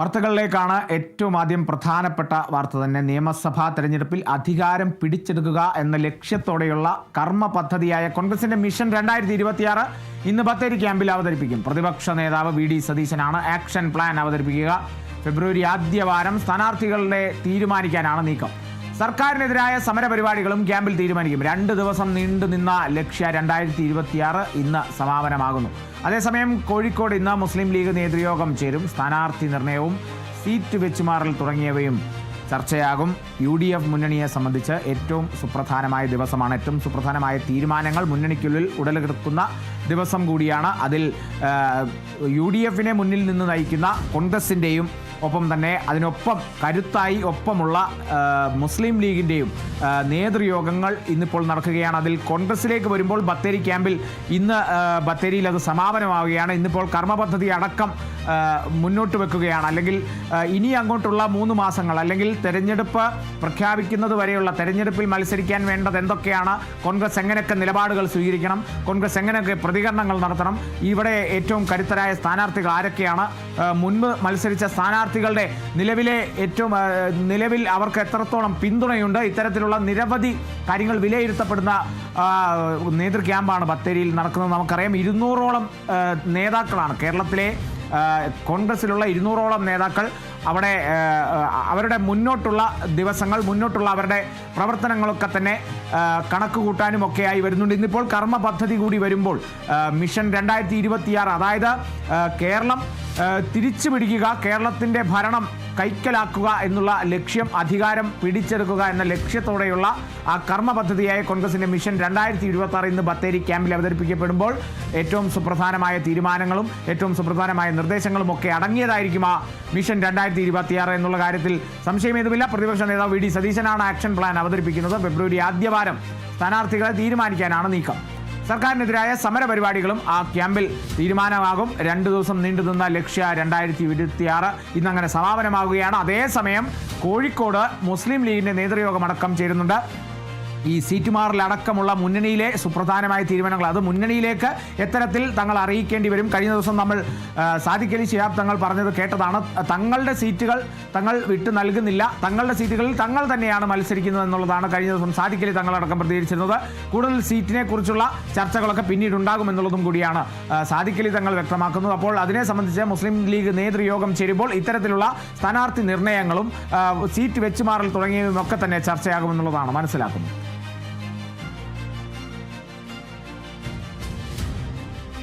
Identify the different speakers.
Speaker 1: വാർത്തകളിലേക്കാണ് ഏറ്റവും ആദ്യം പ്രധാനപ്പെട്ട വാർത്ത തന്നെ. നിയമസഭാ തെരഞ്ഞെടുപ്പിൽ അധികാരം പിടിച്ചെടുക്കുക എന്ന ലക്ഷ്യത്തോടെയുള്ള കർമ്മ പദ്ധതിയായ കോൺഗ്രസിന്റെ മിഷൻ രണ്ടായിരത്തി ഇരുപത്തിയാറ് ഇന്ന് ബത്തേരി ക്യാമ്പിൽ അവതരിപ്പിക്കും. പ്രതിപക്ഷ നേതാവ് വി ഡി സതീശനാണ് ആക്ഷൻ പ്ലാൻ അവതരിപ്പിക്കുക. ഫെബ്രുവരി ആദ്യവാരം സ്ഥാനാർത്ഥികളുടെ തീരുമാനിക്കാനാണ് നീക്കം. സർക്കാരിനെതിരായ സമരപരിപാടികളും ക്യാമ്പിൽ തീരുമാനിക്കും. രണ്ട് ദിവസം നീണ്ടു നിന്ന ലക്ഷ്യ രണ്ടായിരത്തി ഇരുപത്തിയാറ് ഇന്ന് സമാപനമാകുന്നു. അതേസമയം കോഴിക്കോട് ഇന്ന് മുസ്ലിം ലീഗ് നേതൃയോഗം ചേരും. സ്ഥാനാർത്ഥി നിർണയവും സീറ്റ് വെച്ചുമാറൽ തുടങ്ങിയവയും ചർച്ചയാകും. യു ഡി എഫ് മുന്നണിയെ സംബന്ധിച്ച് ഏറ്റവും സുപ്രധാനമായ ദിവസമാണ്. ഏറ്റവും സുപ്രധാനമായ തീരുമാനങ്ങൾ മുന്നണിക്കുള്ളിൽ ഉടലെടുക്കുന്ന ദിവസം കൂടിയാണ്. അതിൽ യു ഡി എഫിനെ മുന്നിൽ നിന്ന് നയിക്കുന്ന കോൺഗ്രസിന്റെയും ഒപ്പം തന്നെ അതിനൊപ്പം കരുത്തായി ഒപ്പമുള്ള മുസ്ലിം ലീഗിന്റെയും നേതൃയോഗങ്ങൾ ഇന്നിപ്പോൾ നടക്കുകയാണ്. അതിൽ കോൺഗ്രസിലേക്ക് വരുമ്പോൾ ബത്തേരി ക്യാമ്പിൽ ഇന്ന് ബത്തേരിയിൽ അത് സമാപനമാവുകയാണ്. ഇന്നിപ്പോൾ കർമ്മ പദ്ധതി അടക്കം മുന്നോട്ട് വെക്കുകയാണ്. അല്ലെങ്കിൽ ഇനി അങ്ങോട്ടുള്ള മൂന്ന് മാസങ്ങൾ അല്ലെങ്കിൽ തെരഞ്ഞെടുപ്പ് പ്രഖ്യാപിക്കുന്നത് വരെയുള്ള തെരഞ്ഞെടുപ്പിൽ മത്സരിക്കാൻ വേണ്ടത് എന്തൊക്കെയാണ്? കോൺഗ്രസ് എങ്ങനെയൊക്കെ നിലപാടുകൾ സ്വീകരിക്കണം? കോൺഗ്രസ് എങ്ങനെയൊക്കെ പ്രതികരണങ്ങൾ നടത്തണം? ഇവിടെ ഏറ്റവും കരുത്തരായ സ്ഥാനാർത്ഥികൾ ആരൊക്കെയാണ്? മുൻപ് മത്സരിച്ച സ്ഥാനാർത്ഥികളുടെ നിലവിലെ ഏറ്റവും നിലവിൽ അവർക്ക് എത്രത്തോളം പിന്തുണയുണ്ട്? ഇത്തരത്തിലുള്ള നിരവധി കാര്യങ്ങൾ വിലയിരുത്തപ്പെടുന്ന നേതൃ ക്യാമ്പാണ് ബത്തേരിയിൽ നടക്കുന്നത്. നമുക്കറിയാം ഇരുന്നൂറോളം നേതാക്കളാണ് കേരളത്തിലെ കോൺഗ്രസിലുള്ള ഇരുന്നൂറോളം നേതാക്കൾ അവിടെ അവരുടെ മുന്നോട്ടുള്ള ദിവസങ്ങൾ മുന്നോട്ടുള്ള അവരുടെ പ്രവർത്തനങ്ങളൊക്കെ തന്നെ കണക്ക് കൂട്ടാനും ഒക്കെയായി വരുന്നുണ്ട്. ഇന്നിപ്പോൾ കർമ്മ പദ്ധതി കൂടി വരുമ്പോൾ മിഷൻ രണ്ടായിരത്തി ഇരുപത്തിയാറ് അതായത് കേരളം തിരിച്ചു പിടിക്കുക കേരളത്തിന്റെ ഭരണം കൈക്കലാക്കുക എന്നുള്ള ലക്ഷ്യം അധികാരം പിടിച്ചെടുക്കുക എന്ന ലക്ഷ്യത്തോടെയുള്ള ആ കർമ്മ പദ്ധതിയായ കോൺഗ്രസിന്റെ മിഷൻ രണ്ടായിരത്തി ഇരുപത്തി ആറ് ഇന്ന് ബത്തേരി ക്യാമ്പിൽ അവതരിപ്പിക്കപ്പെടുമ്പോൾ ഏറ്റവും സുപ്രധാനമായ തീരുമാനങ്ങളും ഏറ്റവും സുപ്രധാനമായ നിർദ്ദേശങ്ങളും ഒക്കെ അടങ്ങിയതായിരിക്കും ആ മിഷൻ രണ്ടായിരത്തി ഇരുപത്തിയാറ് എന്നുള്ള കാര്യത്തിൽ. സംശയമേതുമില്ല പ്രതിപക്ഷ നേതാവ് വി ഡി സതീശനാണ് ആക്ഷൻ പ്ലാൻ അവതരിപ്പിക്കുന്നത്. ഫെബ്രുവരി ആദ്യവാരം സ്ഥാനാർത്ഥികളെ തീരുമാനിക്കാനാണ് നീക്കം. സർക്കാരിനെതിരായ സമരപരിപാടികളും ആ ക്യാമ്പിൽ തീരുമാനമാകും. രണ്ടു ദിവസം നീണ്ടുനിന്ന ലക്ഷ്യ രണ്ടായിരത്തി ഇരുപത്തിയാറ് ഇന്നങ്ങനെ സമാപനമാകുകയാണ് അതേസമയം കോഴിക്കോട് മുസ്ലിം ലീഗിന്റെ നേതൃയോഗം അടക്കം ചേരുന്നുണ്ട്. ഈ സീറ്റ് മാറിലടക്കമുള്ള മുന്നണിയിലെ സുപ്രധാനമായ തീരുമാനങ്ങൾ. അത് മുന്നണിയിലേക്ക് എത്തരത്തിൽ തങ്ങൾ അറിയിക്കേണ്ടി വരും. കഴിഞ്ഞ ദിവസം നമ്മൾ സാധിക്കലി സാദിഖ് ശിഹാബ് തങ്ങൾ പറഞ്ഞത് കേട്ടതാണ്. തങ്ങളുടെ സീറ്റുകൾ തങ്ങൾ വിട്ടു നൽകുന്നില്ല. തങ്ങളുടെ സീറ്റുകളിൽ തങ്ങൾ തന്നെയാണ് മത്സരിക്കുന്നത് എന്നുള്ളതാണ് കഴിഞ്ഞ ദിവസം അലി തങ്ങളടക്കം പ്രതികരിച്ചിരുന്നത്. കൂടുതൽ സീറ്റിനെ കുറിച്ചുള്ള ചർച്ചകളൊക്കെ പിന്നീട് ഉണ്ടാകും എന്നുള്ളതും കൂടിയാണ് സാധിക്കലി തങ്ങൾ വ്യക്തമാക്കുന്നത്. അപ്പോൾ അതിനെ സംബന്ധിച്ച് മുസ്ലിം ലീഗ് നേതൃയോഗം ചേരുമ്പോൾ ഇത്തരത്തിലുള്ള സ്ഥാനാർത്ഥി നിർണയങ്ങളും സീറ്റ് വെച്ചുമാറൽ തുടങ്ങിയവയും ഒക്കെ തന്നെ ചർച്ചയാകുമെന്നുള്ളതാണ് മനസ്സിലാക്കുന്നത്.